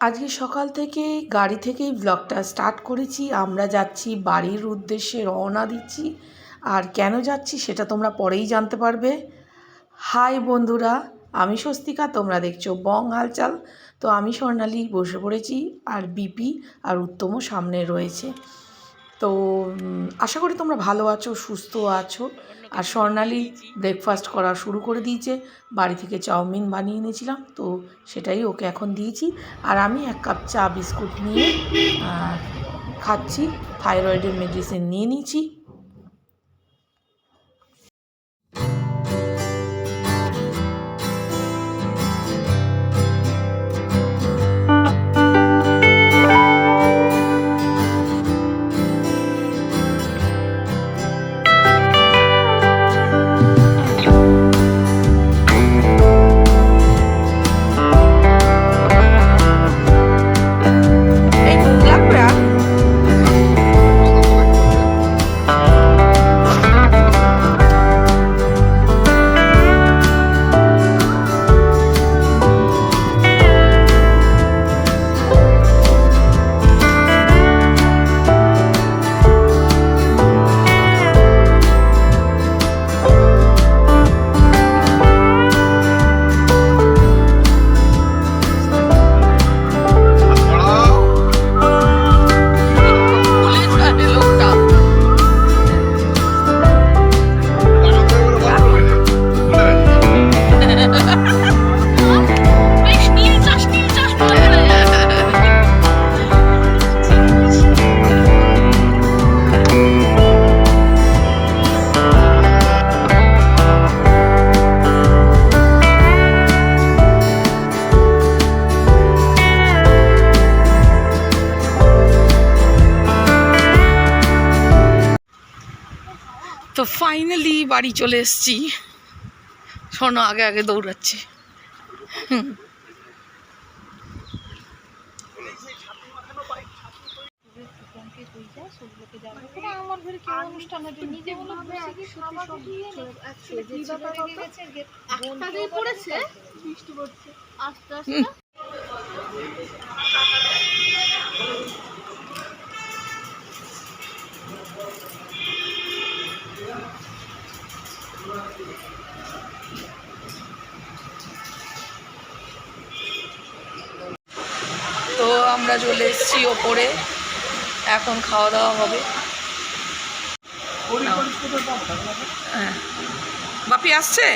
আজকে সকাল থেকে গাড়ি থেকেই ব্লগটা স্টার্ট করেছি। আমরা যাচ্ছি, বাড়ির উদ্দেশ্যে রওনা দিচ্ছি। আর কেন যাচ্ছি সেটা তোমরা পরেই জানতে পারবে। হাই বন্ধুরা, আমি স্বস্তিকা, তোমরা দেখছ বং হালচাল। তো আমি স্বর্ণালী বসে পড়েছি, আর বিপি আর উত্তমও সামনে রয়েছে। তো আশা করি তোমরা ভালো আছো, সুস্থ আছো। আর স্বর্ণালী ব্রেকফাস্ট করা শুরু করে দিয়েছে। বাড়ি থেকে চাউমিন বানিয়ে এনেছিলাম, তো সেটাই ওকে এখন দিয়েছি। আর আমি এক কাপ চা, বিস্কুট নিয়ে খাচ্ছি। থাইরয়েডের মেডিসিন নিয়ে নিয়েছি। তো ফাইনালি বাড়ি চলে এসেছি। শোনো আগে আগে দৌড়াচ্ছে। হুম। আমার চলে এসেছি ওপরে। এখন খাওয়া দাওয়া হবে। হ্যাঁ। বাপি আসছে?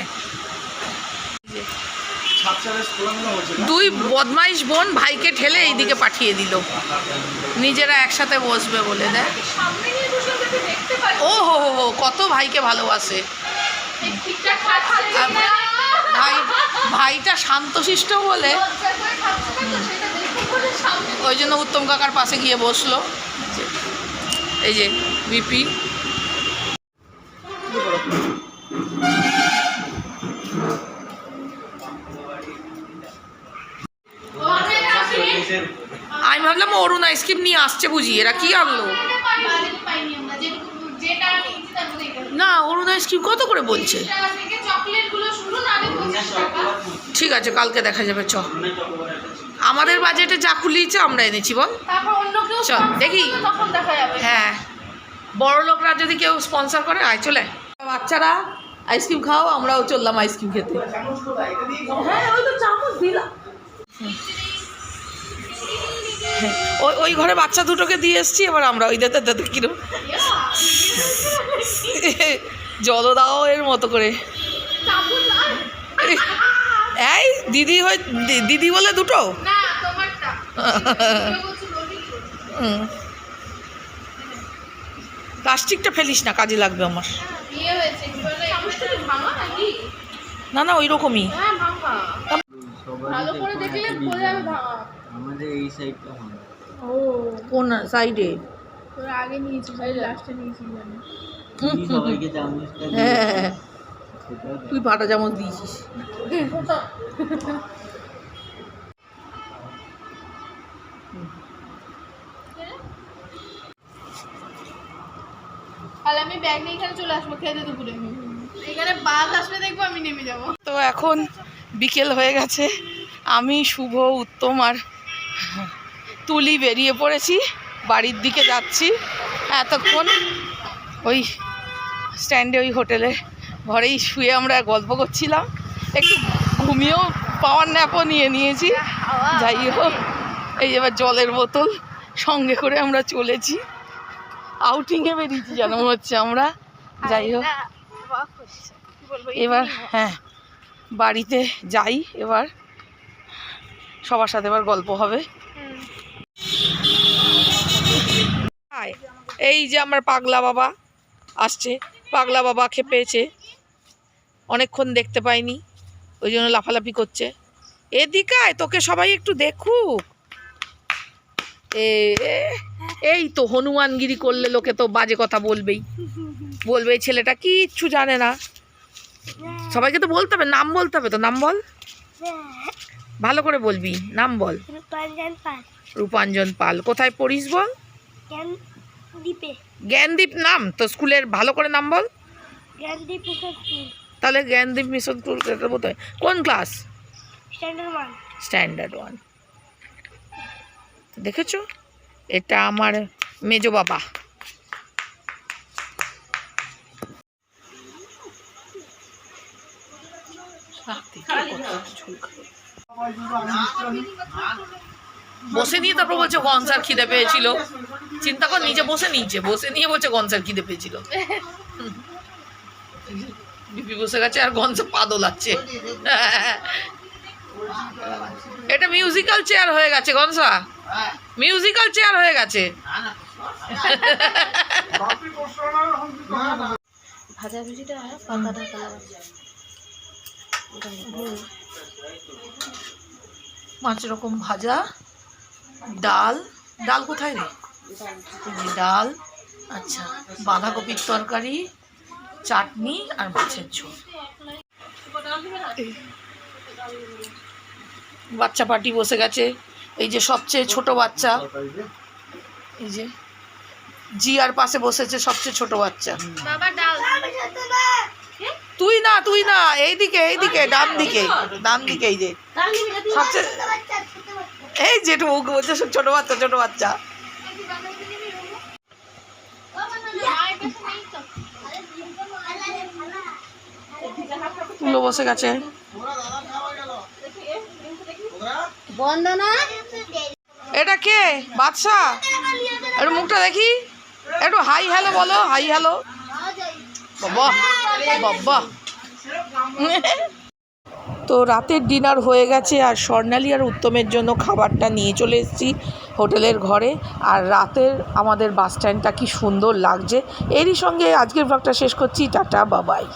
দুই বদমাইশ বোন ভাইকে ঠেলে এইদিকে পাঠিয়ে দিল। নিজেরা একসাথে বসবে বলে দেয় ও হো হো হো কত ভাইকে ভালোবাসে। ভাই ভাইটা শান্তশিষ্ট বলে। ওই জন্য উত্তম কাকার পাশে গিয়ে বসল। এই যে বিপি আমি ভাবলাম অরুণ আইসক্রিম নিয়ে আসছে বুঝি, এরা কি আনলো। না, অরুণ আইসক্রিম কত করে বলছে? ঠিক আছে, কালকে দেখা যাবে, চ। আমাদের বাজেটে যা কুলিয়েছে আমরা এনেছি বল। চল, দেখি। হ্যাঁ। বড় লোকরা যদি কেউ স্পন্সর করে আয় চলে। বাচ্চারা আইসক্রিম খাও আমরাও চললাম আইসক্রিম খেতে। হ্যাঁ ওই হ্যাঁ, ওই ওই ঘরে বাচ্চা দুটোকে দিয়ে এসছি এবার আমরা ওই দাদা দাদা কিরম। জলদাও এর মতো করে। এই দিদি হয় দিদি বলে দুটো? প্লাস্টিকটা ফেলিস না কাজে লাগবে আমার। না না ওই রকমই হ্যাঁ আমাদের এই সাইডটা ও কোন সাইডে? তোর আগে নিয়েছি লাস্টে নিয়েছি চামচটা দিয়ে হ্যাঁ। তুই পাটা চামচ দিয়েছিস। তাহলে আমি ব্যাগ নিয়ে এখানে চলে আসব খেতে দুপুরে। এখানে বাস আসলে দেখব, আমি নেমে যাব। তো এখন বিকেল হয়ে গেছে। আমি, শুভ, উত্তম আর তুলি বেরিয়ে পড়েছি। বাড়ির দিকে যাচ্ছি। এতক্ষণ ওই স্ট্যান্ডে, ওই হোটেলে ঘরেই শুয়ে আমরা গল্প করছিলাম। একটু ঘুমিয়েও পাওয়ার ন্যাপও নিয়ে নিয়েছি। যাই হোক, এই এবার জলের বোতল সঙ্গে করে আমরা চলেছি। আউটিংয়ে বেরিয়েছি যেন মনে হচ্ছে আমরা। যাই হোক, এবার হ্যাঁ বাড়িতে যাই এবার। সবার সাথে এবার গল্প হবে। এই যে আমার পাগলা বাবা আসছে। পাগলা বাবা খেপেছে অনেকক্ষণ দেখতে পাইনি, ওই জন্য লাফালাফি করছে। এদিকায় তোকে সবাই একটু দেখুক। এ এই তো হনুমানগিরি করলে লোকে তো বাজে কথা বলবেই। বলবে এই ছেলেটা কিচ্ছু জানে না। সবাইকে তো বলতে হবে নাম বলতে হবে তো নাম বল। ভালো করে বলবি নাম বল। রূপাঞ্জন পাল। কোথায় পড়িস বল? জ্ঞানদীপ নাম তো স্কুলের ভালো করে নাম বল। তাহলে জ্ঞানদীপ মিশন স্কুল বলতে হয়। কোন ক্লাস? স্ট্যান্ডার্ড ওয়ান দেখেছ? এটা আমার মেজো বাবা। বসে নিয়ে তারপর বলছে, গনসার খিদে পেয়েছিল। চিন্তা কর, নিজে বসে নিয়েছে বসে নিয়ে বলছে, গনসার খিদে পেয়েছিল। বিপি বসে গেছে, আর গনসা পা দোলাচ্ছে এটা মিউজিক্যাল চেয়ার হয়ে গেছে, গনসা। মিউজিক্যাল চেয়ার হয়ে গেছে। ভাজা ভুজিটা পাঁচ রকম ভাজা ডাল। ডাল কোথায় রে? ডাল আচ্ছা বাঁধাকপির তরকারি চাটনি আর মাছের ঝোল। বাচ্চা পার্টি বসে গেছে। এই যে সবচেয়ে ছোট বাচ্চা। এই যে জিয়ার পাশে বসেছে সবচেয়ে ছোট বাচ্চা। তুই না তুই না এইদিকে এইদিকে ডান দিকে ডান দিকে এই যে। সবচেয়ে এই যেটু মুখ বলছে ছোট বাচ্চা ছোট বাচ্চা। তুলো বসে গেছে। বন্দনা এটা কে? বাদশা একটু মুখটা দেখি। একটু হাই হ্যালো বলো, হাই হ্যালো। বাবা বাবা। তো রাতের ডিনার হয়ে গেছে আর স্বর্ণালী আর উত্তমের জন্য খাবারটা নিয়ে চলে এসেছি হোটেলের ঘরে। আর রাতের আমাদের বাস স্ট্যান্ডটা কি সুন্দর লাগছে। এরই সঙ্গে আজকের ব্লগটা শেষ করছি। টাটা, বাবাই।